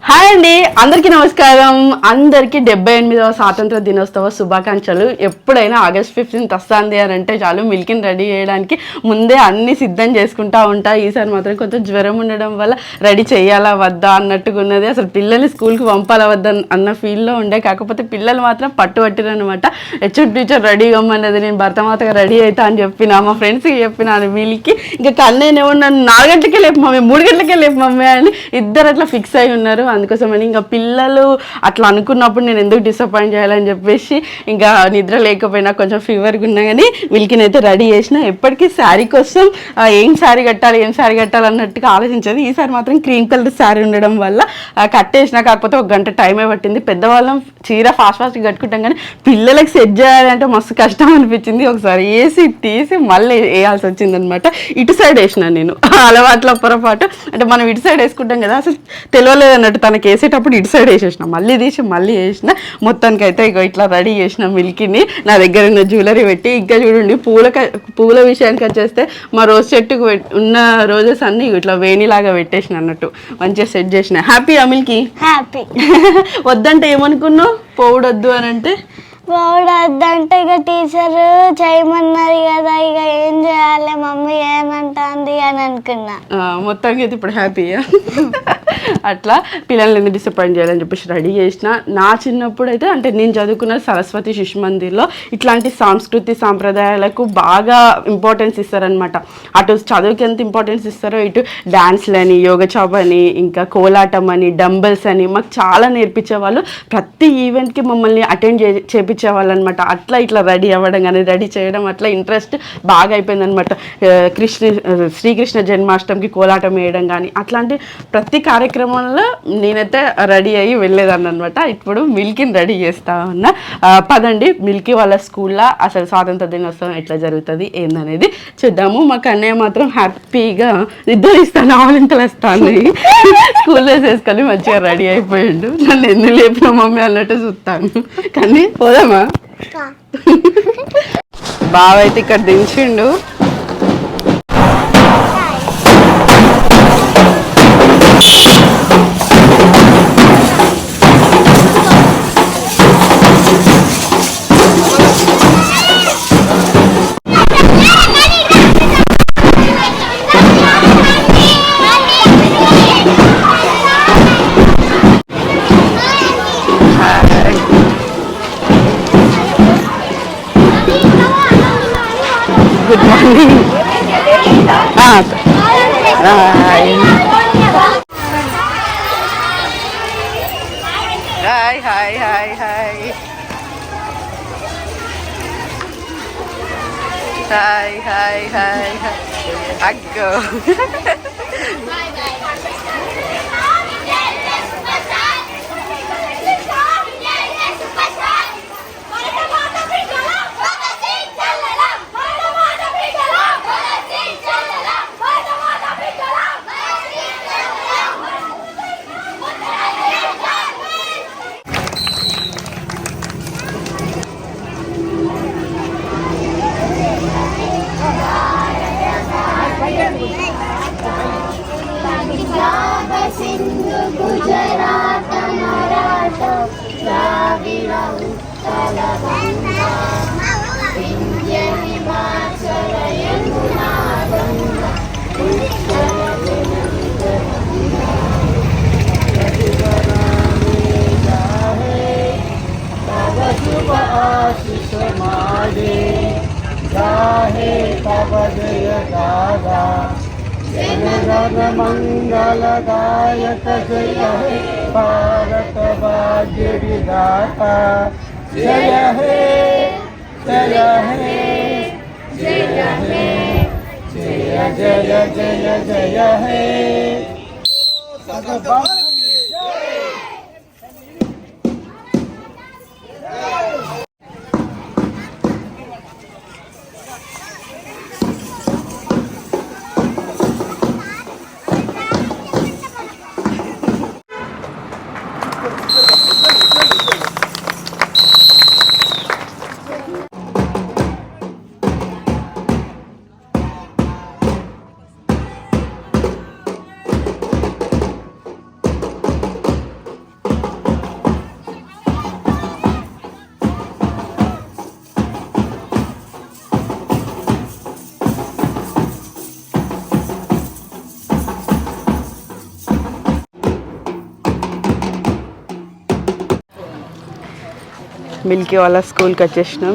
Hi hi అండి అందరికీ నమస్కారం అందరికీ డెబ్బై ఎనిమిదవ స్వాతంత్ర దినోత్సవ శుభాకాంక్షలు ఎప్పుడైనా ఆగస్ట్ ఫిఫ్టీన్త్ వస్తుంది అని అంటే చాలు మిల్కిని రెడీ చేయడానికి ముందే అన్ని సిద్ధం చేసుకుంటా ఉంటా ఈసారి మాత్రం కొంచెం జ్వరం ఉండడం వల్ల రెడీ చేయాలా వద్దా అన్నట్టుగా ఉన్నది అసలు పిల్లల్ని స్కూల్కి పంపాలా వద్దా అన్న ఫీల్లో ఉండే కాకపోతే పిల్లలు మాత్రం అనమాట హెచ్ఎడ్ టీచర్ రెడీ అవ్వమన్నది నేను భర్త మాతగా రెడీ అవుతా అని చెప్పిన మా ఫ్రెండ్స్కి చెప్పినాను వీళ్ళకి ఇంకా కన్నేనేమో నన్ను నాలుగు గంటలకే లేపు మమ్మీ మూడు గంటలకే లేపు మమ్మీ అని ఇద్దరు అట్లా ఫిక్స్ అయి ఉన్నారు అందుకోసం కోసమని ఇంకా పిల్లలు అట్లా అనుకున్నప్పుడు నేను ఎందుకు డిసప్పాయింట్ చేయాలని చెప్పేసి ఇంకా నిద్ర లేకపోయినా కొంచెం ఫీవర్గా ఉన్నా కానీ వీళ్ళకి అయితే రెడీ చేసిన ఎప్పటికీ శారీ కోసం ఏం శారీ కట్టాలి ఏం శారీ కట్టాలి అన్నట్టుగా ఆలోచించేది ఈసారి మాత్రం క్రీమ్ కలర్ శారీ ఉండడం వల్ల కట్టేసినా కాకపోతే ఒక గంట టైమే పట్టింది పెద్దవాళ్ళం చీర ఫాస్ట్ ఫాస్ట్గా కట్టుకుంటాం కానీ పిల్లలకి సెట్ చేయాలంటే మస్తు కష్టం అనిపించింది ఒకసారి వేసి తీసి మళ్ళీ వేయాల్సి వచ్చిందనమాట ఇటు సైడ్ వేసిన నేను అలవాట్ల పొరపాటు అంటే మనం ఇటు సైడ్ వేసుకుంటాం కదా అసలు తెలియలేదు అన్నట్టు తనకి వేసేటప్పుడు ఇటు సైడ్ వేసేసిన మళ్ళీ తీసి మళ్ళీ వేసిన మొత్తానికి అయితే ఇగో ఇట్లా రెడీ చేసిన మిల్కీని నా దగ్గర ఉన్న జ్యువెలరీ పెట్టి ఇంకా చూడండి పూల పూల విషయానికి వచ్చేస్తే మా రోజు చెట్టుకు ఉన్న రోజెస్ అన్ని ఇట్లా వేణిలాగా పెట్టేసిన అన్నట్టు మంచిగా సెట్ చేసిన హ్యాపీ అమిల్కి హ్యాపీ వద్దంటే ఏమనుకున్నావు పోవడొద్దు అని అంటే పోవడద్దంటే ఇక టీచర్ చేయమన్నారు కదా ఇక ఏం చేయాలి మమ్మీ ఏమంటుంది అని అనుకున్నా మొత్తం అయితే ఇప్పుడు హ్యాపీగా అట్లా పిల్లల్ని ఎందుకు డిసప్పాయింట్ చేయాలని చెప్పేసి రెడీ చేసిన నా చిన్నప్పుడు అయితే అంటే నేను చదువుకున్న సరస్వతి శిశు మందిర్లో ఇట్లాంటి సాంస్కృతి సాంప్రదాయాలకు బాగా ఇంపార్టెన్స్ ఇస్తారనమాట అటు చదువుకి ఎంత ఇంపార్టెన్స్ ఇస్తారో ఇటు డ్యాన్స్లని యోగ చాప్ అని ఇంకా కోలాటం అని డంబల్స్ అని మాకు చాలా నేర్పించేవాళ్ళు ప్రతి ఈవెంట్కి మమ్మల్ని అటెండ్ చే చేయించేవాళ్ళు అనమాట అట్లా ఇట్లా రెడీ అవ్వడం కానీ రెడీ చేయడం అట్లా ఇంట్రెస్ట్ బాగా అయిపోయిందనమాట కృష్ణ శ్రీకృష్ణ జన్మాష్టమికి కోలాటం వేయడం కానీ అట్లాంటి ప్రతి కార్యక్రమంలో నేనైతే రెడీ అయ్యి వెళ్ళేదాన్ని అనమాట ఇప్పుడు మిల్కీని రెడీ చేస్తా ఉన్నా పదండి మిల్కీ వాళ్ళ స్కూల్లో అసలు స్వాతంత్ర దినోత్సవం ఎట్లా జరుగుతుంది ఏందనేది చూద్దాము మా కన్నయ్య మాత్రం హ్యాపీగా నిద్రిస్తాను ఆవలింతలు వస్తాను స్కూల్ డ్రెస్ వేసుకొని మంచిగా రెడీ అయిపోయిండు నన్ను ఎందుకు లేపిన మమ్మీ అన్నట్టు చూస్తాను కానీ పోదాం ఇష్టమా బావ అయితే ఇక్కడ దించిండు Hi, hi, hi, hi. Hi, hi, hi, hi. go! bye, bye. मंगल गायक जय हे भारतभाग्यविधाता जय हे जय हे जय हे जय जय जय जय हे मिलकी वाला स्कूल का जश्न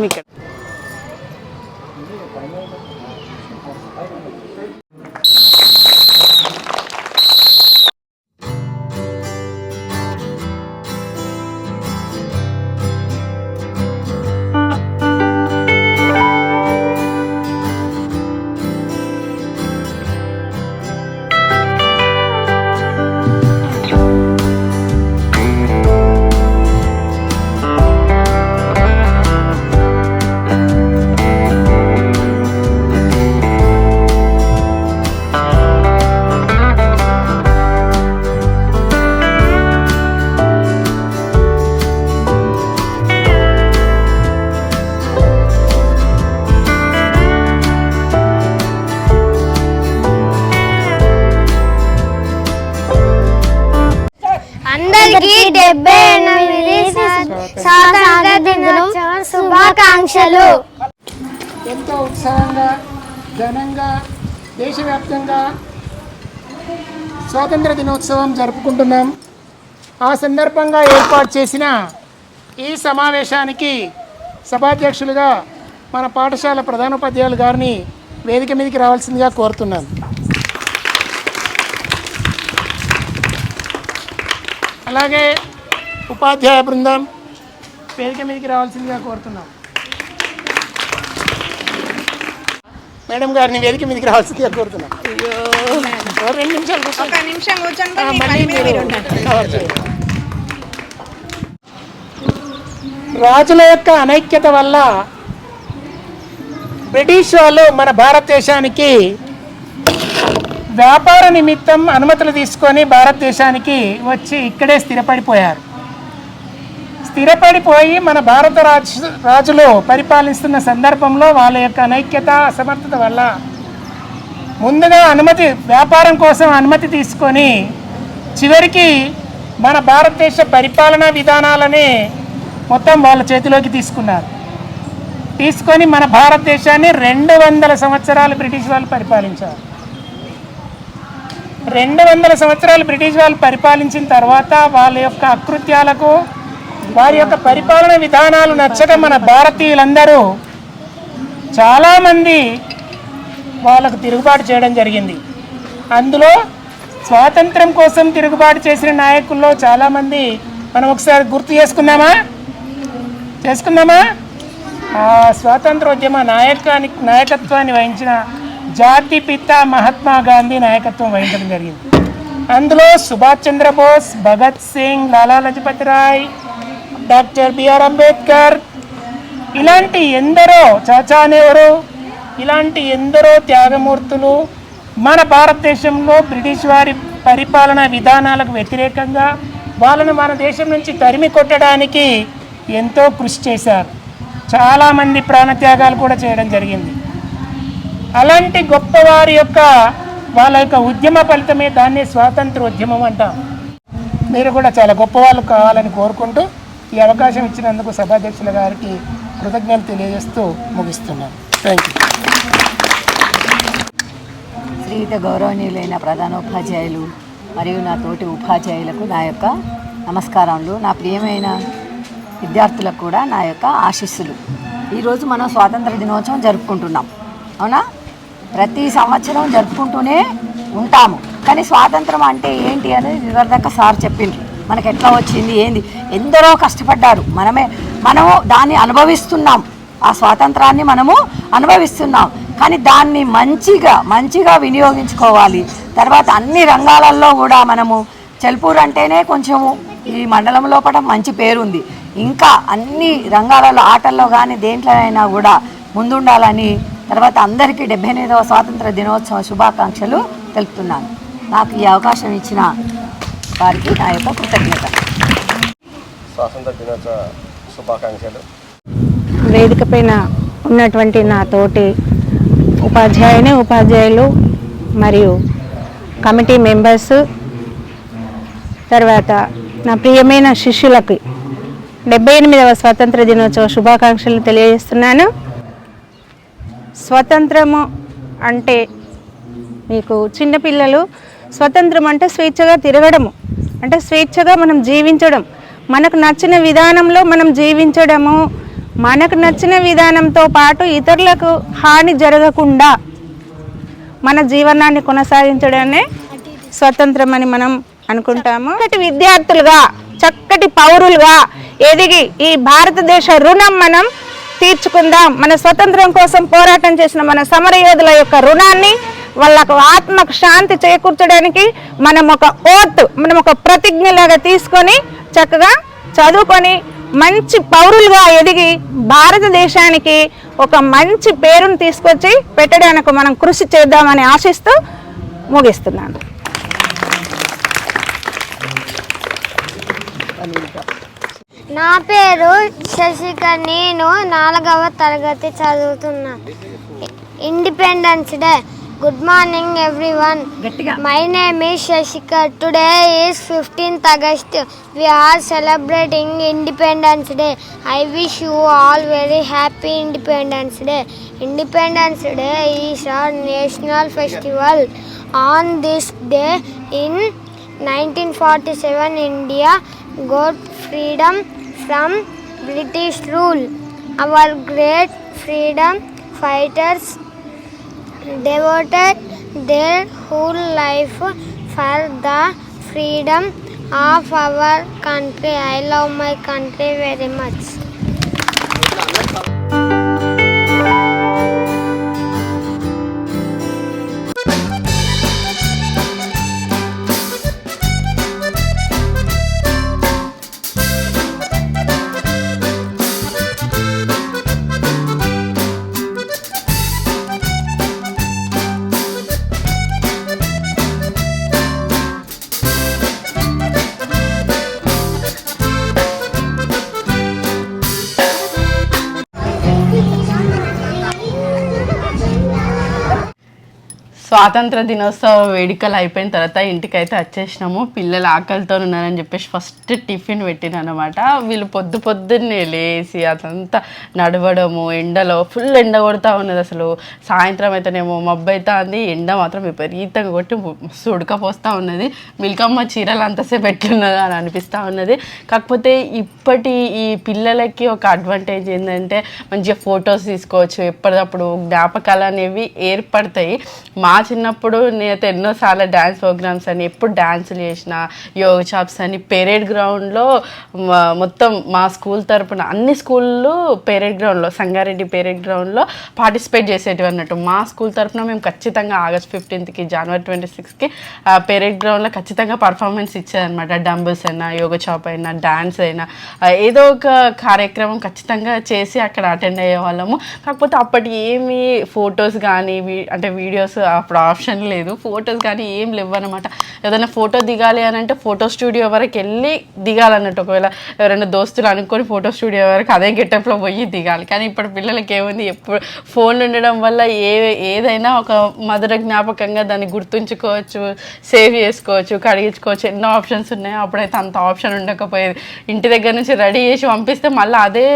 శుభాకాంక్షలు ఎంతో ఉత్సాహంగా ఘనంగా దేశవ్యాప్తంగా స్వాతంత్ర దినోత్సవం జరుపుకుంటున్నాం ఆ సందర్భంగా ఏర్పాటు చేసిన ఈ సమావేశానికి సభాధ్యక్షులుగా మన పాఠశాల ప్రధానోపాధ్యాయులు గారిని వేదిక మీదకి రావాల్సిందిగా కోరుతున్నాను అలాగే ఉపాధ్యాయ బృందం వేదిక మీదకి రావాల్సిందిగా కోరుతున్నాం మేడం గారిని వేదిక మీదకి రావాల్సిందిగా కోరుతున్నాం రెండు నిమిషాలు ఒక నిమిషం కూర్చొని రాజుల యొక్క అనైక్యత వల్ల బ్రిటిష్ వాళ్ళు మన భారతదేశానికి వ్యాపార నిమిత్తం అనుమతులు తీసుకొని భారతదేశానికి వచ్చి ఇక్కడే స్థిరపడిపోయారు స్థిరపడిపోయి మన భారత రాజు రాజులు పరిపాలిస్తున్న సందర్భంలో వాళ్ళ యొక్క అనైక్యత అసమర్థత వల్ల ముందుగా అనుమతి వ్యాపారం కోసం అనుమతి తీసుకొని చివరికి మన భారతదేశ పరిపాలనా విధానాలని మొత్తం వాళ్ళ చేతిలోకి తీసుకున్నారు తీసుకొని మన భారతదేశాన్ని రెండు వందల సంవత్సరాలు బ్రిటిష్ వాళ్ళు పరిపాలించారు రెండు వందల సంవత్సరాలు బ్రిటిష్ వాళ్ళు పరిపాలించిన తర్వాత వాళ్ళ యొక్క అకృత్యాలకు వారి యొక్క పరిపాలన విధానాలు నచ్చక మన భారతీయులందరూ చాలామంది వాళ్ళకు తిరుగుబాటు చేయడం జరిగింది అందులో స్వాతంత్రం కోసం తిరుగుబాటు చేసిన నాయకుల్లో చాలామంది మనం ఒకసారి గుర్తు చేసుకుందామా చేసుకుందామా ఆ స్వాతంత్రోద్యమ నాయకానికి నాయకత్వాన్ని వహించిన జాతి పిత మహాత్మా గాంధీ నాయకత్వం వహించడం జరిగింది అందులో Subhash Chandrabose Bhagat Singh Lala Lajpat Rai doctor B R Ambedkar ఇలాంటి ఎందరో చాచా అనేవరు ఇలాంటి ఎందరో త్యాగమూర్తులు మన భారతదేశంలో బ్రిటిష్ వారి పరిపాలన విధానాలకు వ్యతిరేకంగా వాళ్ళను మన దేశం నుంచి తరిమి కొట్టడానికి ఎంతో కృషి చేశారు చాలామంది ప్రాణత్యాగాలు కూడా చేయడం జరిగింది అలాంటి గొప్పవారి యొక్క వాళ్ళ యొక్క ఉద్యమ ఫలితమే దాన్ని స్వాతంత్రోద్యమం అంటాం మీరు కూడా చాలా గొప్పవాళ్ళు కావాలని కోరుకుంటూ ఈ అవకాశం ఇచ్చినందుకు సభాధ్యక్షుల గారికి కృతజ్ఞతలు తెలియజేస్తూ ముగిస్తున్నాను థ్యాంక్ యూ శ్రీయుత గౌరవనీయులైన ప్రధానోపాధ్యాయులు మరియు నా తోటి ఉపాధ్యాయులకు నా యొక్క నమస్కారములు నా ప్రియమైన విద్యార్థులకు కూడా నా యొక్క ఆశీస్సులు ఈరోజు మనం స్వాతంత్ర దినోత్సవం జరుపుకుంటున్నాం అవునా ప్రతి సంవత్సరం జరుపుకుంటూనే ఉంటాము కానీ స్వాతంత్రం అంటే ఏంటి అనేది వివరదాకా సార్ చెప్పిండ్రు మనకు ఎట్లా వచ్చింది ఏంది ఎందరో కష్టపడ్డారు మనమే మనము దాన్ని అనుభవిస్తున్నాం ఆ స్వాతంత్రాన్ని మనము అనుభవిస్తున్నాం కానీ దాన్ని మంచిగా మంచిగా వినియోగించుకోవాలి తర్వాత అన్ని రంగాలలో కూడా మనము చెల్పూర్ అంటేనే కొంచెము ఈ మండలం లోపల మంచి పేరుంది ఇంకా అన్ని రంగాలలో ఆటల్లో కానీ దేంట్లోనైనా కూడా ముందుండాలని తర్వాత అందరికీ డెబ్బై ఎనిమిదవ స్వాతంత్ర దినోత్సవ శుభాకాంక్షలు తెలుపుతున్నాను నాకు ఈ అవకాశం ఇచ్చిన వారికి నా యొక్క కృతజ్ఞత వేదిక పైన ఉన్నటువంటి నా తోటి ఉపాధ్యాయుని ఉపాధ్యాయులు మరియు కమిటీ మెంబర్స్ తర్వాత నా ప్రియమైన శిష్యులకి డెబ్బై ఎనిమిదవ స్వాతంత్ర దినోత్సవ శుభాకాంక్షలు తెలియజేస్తున్నాను స్వతంత్రము అంటే మీకు చిన్నపిల్లలు స్వతంత్రం అంటే స్వేచ్ఛగా తిరగడము అంటే స్వేచ్ఛగా మనం జీవించడం మనకు నచ్చిన విధానంలో మనం జీవించడము మనకు నచ్చిన విధానంతో పాటు ఇతరులకు హాని జరగకుండా మన జీవనాన్ని కొనసాగించడమే స్వతంత్రం అని మనం అనుకుంటాము ఒకటి విద్యార్థులుగా చక్కటి పౌరులుగా ఎదిగి ఈ భారతదేశ రుణం మనం తీర్చుకుందాం మన స్వతంత్రం కోసం పోరాటం చేసిన మన సమరయోధుల యొక్క రుణాన్ని వాళ్ళకు ఆత్మకు శాంతి చేకూర్చడానికి మనం ఒక ఓత్ మనం ఒక ప్రతిజ్ఞలాగా తీసుకొని చక్కగా చదువుకొని మంచి పౌరులుగా ఎదిగి భారతదేశానికి ఒక మంచి పేరును తీసుకొచ్చి పెట్టడానికి మనం కృషి చేద్దామని ఆశిస్తూ ముగిస్తున్నాను నా పేరు శశిక నేను నాలుగవ తరగతి చదువుతున్నా independence day Good morning everyone. My name is Shashika. Today is 15th August. We are celebrating Independence Day. I wish you all very happy Independence Day. Independence Day is our national festival. On this day in 1947 India got freedom from British rule. Our great freedom fighters devoted their whole life for the freedom of our country. I love my country very much. స్వాతంత్ర దినోత్సవ వేడుకలు అయిపోయిన తర్వాత ఇంటికైతే వచ్చేసినాము పిల్లలు ఆకలితో ఉన్నారని చెప్పేసి ఫస్ట్ టిఫిన్ పెట్టిన అనమాట వీళ్ళు పొద్దు పొద్దున్నే లేచి అదంతా నడవడము ఎండలో ఫుల్ ఎండ కొడుతూ ఉన్నది అసలు సాయంత్రం అయితేనేమో మబ్బు అయితే అంది ఎండ మాత్రం విపరీతంగా కొట్టి మస్తు ఉన్నది మిల్కమ్మ చీరలు అంతసేపు ఎట్లున్నది అని అనిపిస్తూ ఉన్నది కాకపోతే ఇప్పటి ఈ పిల్లలకి ఒక అడ్వాంటేజ్ ఏంటంటే మంచిగా ఫొటోస్ తీసుకోవచ్చు ఎప్పటికప్పుడు జ్ఞాపకాలు అనేవి ఏర్పడతాయి మా చిన్నప్పుడు నేనైతే ఎన్నోసార్లు డ్యాన్స్ ప్రోగ్రామ్స్ అని ఎప్పుడు డ్యాన్సులు చేసిన యోగ షాప్స్ అని పెరేడ్ గ్రౌండ్లో మొత్తం మా స్కూల్ తరపున అన్ని స్కూళ్ళు పెరేడ్ గ్రౌండ్లో సంగారెడ్డి పెరేడ్ గ్రౌండ్లో పార్టిసిపేట్ చేసేటివి అన్నట్టు మా స్కూల్ తరఫున మేము ఖచ్చితంగా ఆగస్ట్ ఫిఫ్టీన్త్కి జనవరి ట్వంటీ సిక్స్కి పెరేడ్ గ్రౌండ్లో ఖచ్చితంగా పర్ఫార్మెన్స్ ఇచ్చారనమాట డంబుల్స్ అయినా యోగ షాప్ అయినా డ్యాన్స్ అయినా ఏదో ఒక కార్యక్రమం ఖచ్చితంగా చేసి అక్కడ అటెండ్ అయ్యే వాళ్ళము కాకపోతే అప్పటి ఏమి ఫొటోస్ కానీ అంటే వీడియోస్ అప్పుడు ఆప్షన్ లేదు ఫొటోస్ కానీ ఏం లేవు అనమాట ఏదైనా ఫోటో దిగాలి అని అంటే ఫోటో స్టూడియో వరకు వెళ్ళి దిగాలన్నట్టు ఒకవేళ ఎవరైనా దోస్తులు అనుకొని ఫోటో స్టూడియో వరకు అదే గెటప్లో పోయి దిగాలి కానీ ఇప్పుడు పిల్లలకి ఏముంది ఎప్పుడు ఫోన్ ఉండడం వల్ల ఏ ఏదైనా ఒక మధుర జ్ఞాపకంగా దాన్ని గుర్తుంచుకోవచ్చు సేవ్ చేసుకోవచ్చు కడిగించుకోవచ్చు ఎన్నో ఆప్షన్స్ ఉన్నాయి అప్పుడైతే అంత ఆప్షన్ ఉండకపోయేది ఇంటి దగ్గర నుంచి రెడీ చేసి పంపిస్తే మళ్ళీ అదే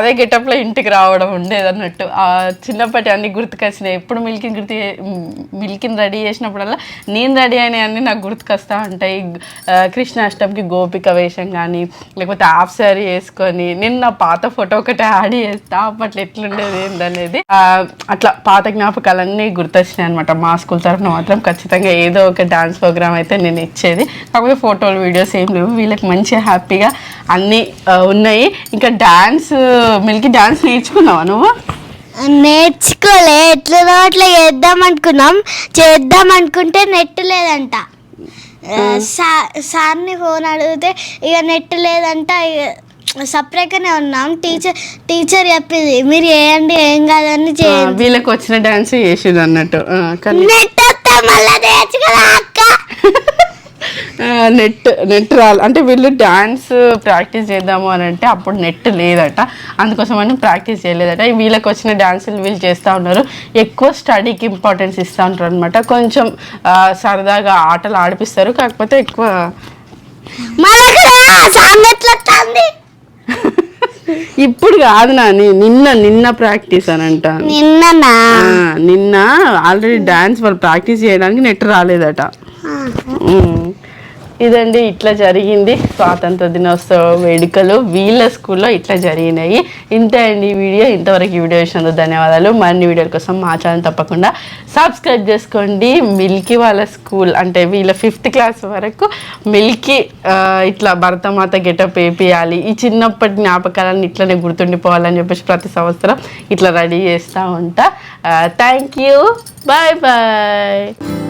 అదే గెటప్లో ఇంటికి రావడం ఉండేది అన్నట్టు చిన్నప్పటి అన్ని గుర్తుకొచ్చినాయి ఎప్పుడు మిల్కింగ్ గుర్తు మిల్కిని రెడీ చేసినప్పుడల్లా నేను రెడీ అన్నీ నాకు గుర్తుకొస్తూ ఉంటాయి కృష్ణాష్టమికి గోపిక వేషం కానీ లేకపోతే హాఫ్ శారీ వేసుకొని నేను నా పాత ఫోటో ఒకటి యాడ్ చేస్తా అప్పట్లో ఎట్లుండేది ఏందనేది అట్లా పాత జ్ఞాపకాలన్నీ గుర్తొచ్చినాయి అనమాట మా స్కూల్ తరఫున మాత్రం ఖచ్చితంగా ఏదో ఒక డాన్స్ ప్రోగ్రామ్ అయితే నేను ఇచ్చేది కాకపోతే ఫోటోలు వీడియోస్ ఏం లేవు వీళ్ళకి మంచిగా హ్యాపీగా అన్నీ ఉన్నాయి ఇంకా డ్యాన్స్ మిల్కి డ్యాన్స్ నేర్చుకున్నావా నువ్వు నేర్చుకోలే ఎట్లా అట్లా చేద్దాం అనుకున్నాం చేద్దాం అనుకుంటే నెట్ లేదంట సార్ని ఫోన్ అడిగితే ఇక నెట్ లేదంట ఇక సపరేట్గానే ఉన్నాం టీచర్ టీచర్ చెప్పింది మీరు చేయండి ఏం కాదని చే వీళ్ళకి వచ్చిన డాన్స్ చేసింది అన్నట్టు నెట్ వస్తే మళ్ళీ నేర్చుకోదా అక్క నెట్ నెట్ రాలి అంటే వీళ్ళు డ్యాన్స్ ప్రాక్టీస్ చేద్దాము అని అంటే అప్పుడు నెట్ లేదట అందుకోసం అని ప్రాక్టీస్ చేయలేదట వీళ్ళకి వచ్చిన డ్యాన్సులు వీళ్ళు చేస్తూ ఉన్నారు ఎక్కువ స్టడీకి ఇంపార్టెన్స్ ఇస్తూ ఉంటారు అనమాట కొంచెం సరదాగా ఆటలు ఆడిపిస్తారు కాకపోతే ఎక్కువ ఇప్పుడు కాదు నాని నిన్న నిన్న ప్రాక్టీస్ అని అంట నిన్న నిన్న ఆల్రెడీ డాన్స్ వాళ్ళు ప్రాక్టీస్ చేయడానికి నెట్ రాలేదట ఇదండి ఇట్లా జరిగింది స్వాతంత్ర దినోత్సవ వేడుకలు వీళ్ళ స్కూల్లో ఇట్లా జరిగినాయి ఇంతే అండి వీడియో ఇంతవరకు ఈ వీడియో ఇచ్చినందుకు ధన్యవాదాలు మరిన్ని వీడియోల కోసం మా ఛానల్ తప్పకుండా సబ్స్క్రైబ్ చేసుకోండి మిల్కీ వాళ్ళ స్కూల్ అంటే వీళ్ళ ఫిఫ్త్ క్లాస్ వరకు మిల్కీ ఇట్లా భరతమాత గెటప్ వేపియాలి ఈ చిన్నప్పటి జ్ఞాపకాలను ఇట్లనే గుర్తుండిపోవాలని చెప్పేసి ప్రతి సంవత్సరం ఇట్లా రెడీ చేస్తూ ఉంటా థ్యాంక్ యూ బాయ్ బాయ్